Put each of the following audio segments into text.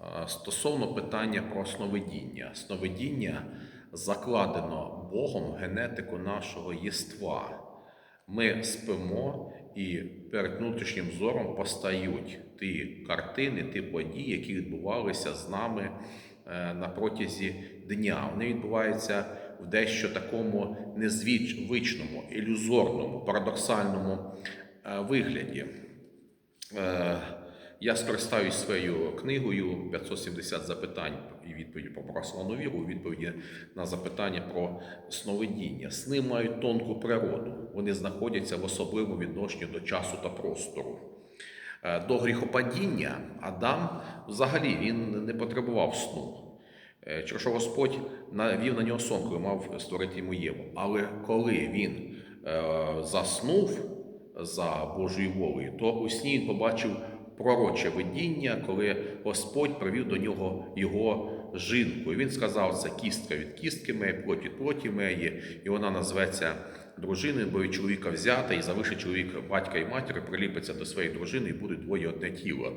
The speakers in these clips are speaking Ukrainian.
Е, Стосовно питання про сновидіння. Сновидіння закладено Богом в генетику нашого єства. Ми спимо і перед внутрішнім зором постають ті картини, ті події, які відбувалися з нами е, на протязі дня. Вони відбуваються в дещо такому незвичному, ілюзорному, парадоксальному е, вигляді. Я скористаюсь своєю книгою 570 запитань і відповіді про православну віру, відповіді на запитання про сновидіння. Сни мають тонку природу, вони знаходяться в особливому відношенні до часу та простору. Е, До гріхопадіння Адам взагалі він не потребував сну. Через що Господь навів на нього сон, коли мав створити йому Єву. Але коли він е, заснув за Божою волею, то у сні він побачив пророче видіння, коли Господь привів до нього його жінку. І він сказав: це кістка від кістки моєї, плоть від плоті моєї, і вона назветься дружиною, бо від чоловіка взята, і залишить чоловік батька і матері, приліпиться до своєї дружини, і будуть двоє одне тіло.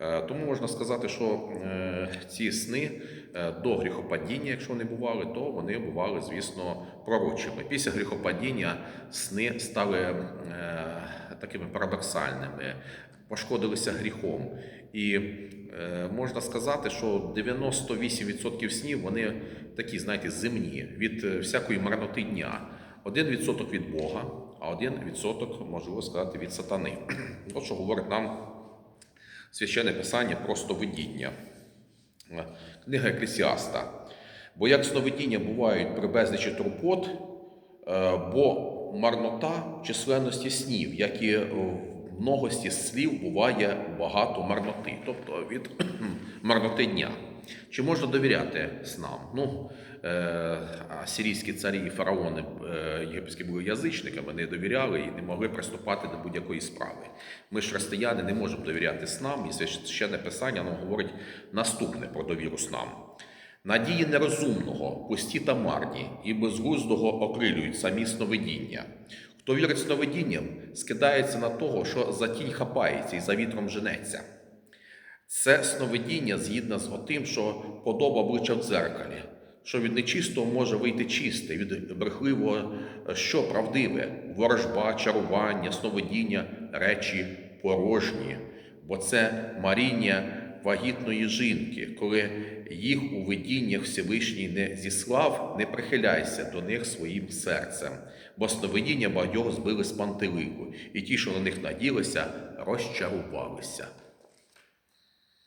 Е, Тому можна сказати, що е, ці сни е, до гріхопадіння, якщо вони бували, то вони бували, звісно, пророчими. Після гріхопадіння сни стали такими парадоксальними, пошкодилися гріхом. І е, можна сказати, що 98% снів вони такі, знаєте, земні від е, всякої марноти дня. Один відсоток від Бога, а один відсоток, можливо сказати, від сатани. От що говорить нам священне писання про сновидіння. Е, Книга Еклесіаста. Бо як сновидіння бувають при безлічі турпот, бо марнота численності снів, як і в многості слів буває багато марноти, тобто від марноти дня. Чи можна довіряти снам? Ну, е, сирійські царі і фараони е, єгипетські були язичниками, не довіряли і не могли приступати до будь-якої справи. Ми ж християни не можемо довіряти снам, і священне писання воно говорить наступне про довіру снам. Надії нерозумного, пусті та марні, і безглуздого окрилюють самі сновидіння. Хто вірить сновидінням, скидається на того, що за тінь хапається і за вітром женеться. Це сновидіння згідно з отим, що подоба обличчя в дзеркалі, що від нечистого може вийти чисте, від брехливого, що правдиве, ворожба, чарування, сновидіння, речі порожні, бо це маріння вагітної жінки, коли їх у видіннях Всевишній не зіслав, не прихиляйся до них своїм серцем, бо сновидіння багатьох збили з пантелику, і ті, що на них наділися, розчарувалися.